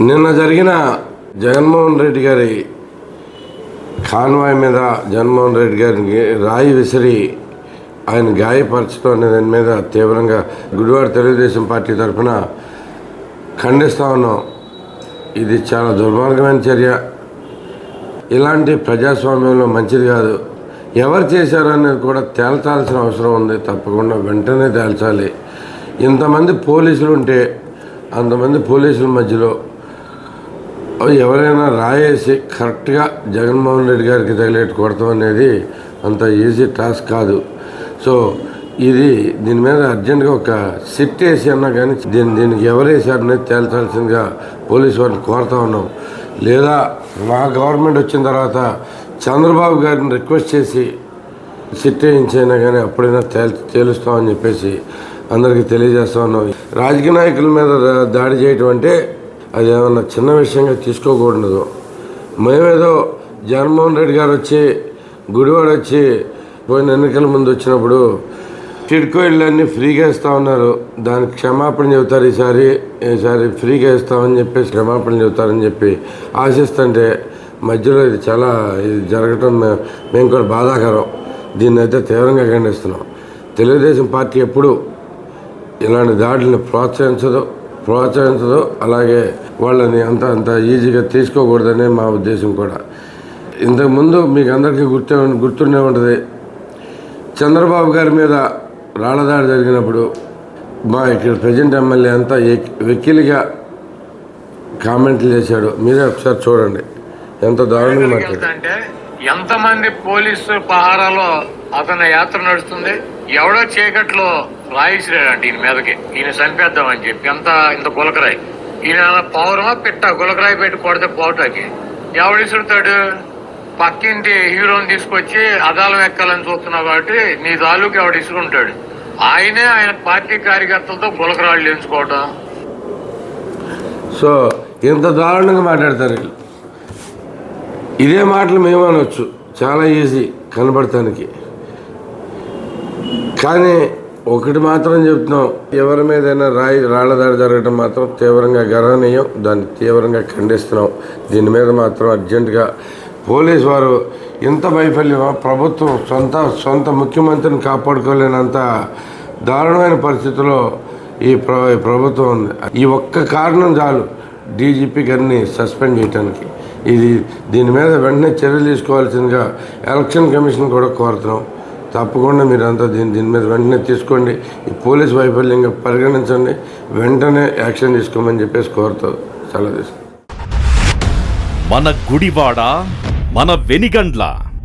నిన్న జరిగిన జగన్మోహన్ రెడ్డి గారి కాన్వాయ్ మీద జగన్మోహన్ రెడ్డి గారికి రాయి విసిరి ఆయన గాయపరచడం అనే దాని మీద తీవ్రంగా గుడివాడ తెలుగుదేశం పార్టీ తరఫున ఖండిస్తా ఉన్నాం. ఇది చాలా దుర్మార్గమైన చర్య. ఇలాంటి ప్రజాస్వామ్యంలో మంచిది కాదు. ఎవరు చేశారనేది కూడా తేల్చాల్సిన అవసరం ఉంది. తప్పకుండా వెంటనే తేల్చాలి. ఇంతమంది పోలీసులు ఉంటే అంతమంది పోలీసుల మధ్యలో ఎవరైనా రాయేసి కరెక్ట్గా జగన్మోహన్ రెడ్డి గారికి తగిలేట్టు కొడతాం అనేది అంత ఈజీ టాస్క్ కాదు. సో ఇది దీని మీద అర్జెంటుగా ఒక సిట్ వేసి అన్నా కానీ దీని దీనికి ఎవరు వేసారనేది తేల్చాల్సిందిగా పోలీసు వారిని కోరుతా ఉన్నాం. లేదా మా గవర్నమెంట్ వచ్చిన తర్వాత చంద్రబాబు గారిని రిక్వెస్ట్ చేసి సిట్ వేయించైనా కానీ అప్పుడైనా తేల్ తేలుస్తామని చెప్పేసి అందరికీ తెలియజేస్తా ఉన్నాం. రాజకీయ నాయకుల మీద దాడి చేయటం అంటే అది ఏమన్నా చిన్న విషయంగా తీసుకోకూడదు. మేమేదో జగన్మోహన్ రెడ్డి గారు వచ్చి గుడివాడ వచ్చి పోయిన ఎన్నికల ముందు వచ్చినప్పుడు టిడ్కో ఇళ్ళన్నీ ఫ్రీగా ఇస్తా ఉన్నారు. దానికి క్షమాపణ చెబుతారు ఈసారి ఈసారి ఫ్రీగా ఇస్తామని చెప్పేసి క్షమాపణ చెబుతారని చెప్పి ఆశిస్తుంటే మధ్యలో ఇది చాలా ఇది జరగటం మేము కూడా బాధాకరం. దీన్ని అయితే తీవ్రంగా ఖండిస్తున్నాం. తెలుగుదేశం పార్టీ ఎప్పుడు ఇలాంటి దాడులను ప్రోత్సహించదు. ప్రోత్సహించదు. అలాగే వాళ్ళని అంత అంత ఈజీగా తీసుకోకూడదనే మా ఉద్దేశం కూడా. ఇంతకుముందు మీకు అందరికీ గుర్తే గుర్తుండే ఉంటుంది. చంద్రబాబు గారి మీద రాళ్ళదాడి జరిగినప్పుడు మా ఇక్కడ ప్రజెంట్ ఎమ్మెల్యే అంతా వెకిలిగా కామెంట్లు చేశాడు. మీరే ఒకసారి చూడండి. ఎంత దారుణంగా మాట్లాడారు. అంటే ఎంతమంది పోలీసు పహారాలో అతని యాత్ర నడుస్తుంది? ఎవడో చీకట్లో రాయిసిరాడంట ఈయన మీదకి. ఈయన చంపేద్దామని చెప్పి ఎంత ఇంత గులకరాయి. ఈయన పౌరమా పిట్ట? గులకరాయి పెట్టి కొడితే పోటాకి ఎవడిసుడతాడు పక్కింటి హీరోని తీసుకొచ్చి అదాలం ఎక్కాలని చూస్తున్నావు కాబట్టి నీ తాలూకు ఎవడు ఇసుకుంటాడు ఆయనే ఆయన పార్టీ కార్యకర్తలతో గులకరాళ్ళు ఎంచుకోవటం. సో ఇంత దారుణంగా మాట్లాడతారు వీళ్ళు. ఇదే మాటలు మేము అనొచ్చు చాలా ఈజీ కనబడటానికి. కానీ ఒకటి మాత్రం చెప్తున్నాం. ఎవరి మీదైనా రాయి రాళ్ళదాడి జరగడం మాత్రం తీవ్రంగా గర్వనీయం. దాన్ని తీవ్రంగా ఖండిస్తున్నాం. దీని మీద మాత్రం అర్జెంటుగా పోలీసు వారు ఇంత వైఫల్యమా? ప్రభుత్వం సొంత సొంత ముఖ్యమంత్రిని కాపాడుకోలేనంత దారుణమైన పరిస్థితిలో ఈ ఈ ప్రభుత్వం ఉంది. ఈ ఒక్క కారణం చాలు డీజీపీ గారిని సస్పెండ్ చేయడానికి ఇది దీని మీద వెంటనే చర్యలు తీసుకోవాల్సిందిగా ఎలక్షన్ కమిషన్ కూడా కోరుతున్నాం. తప్పకుండా మీరంతా దీని దీని మీద వెంటనే తీసుకోండి. ఈ పోలీస్ వైఫల్యంగా పరిగణించండి. వెంటనే యాక్షన్ తీసుకోమని చెప్పేసి కోరుతాం సెలవు తీసుకుంటాం మన గుడివాడ మన వెనిగండ్ల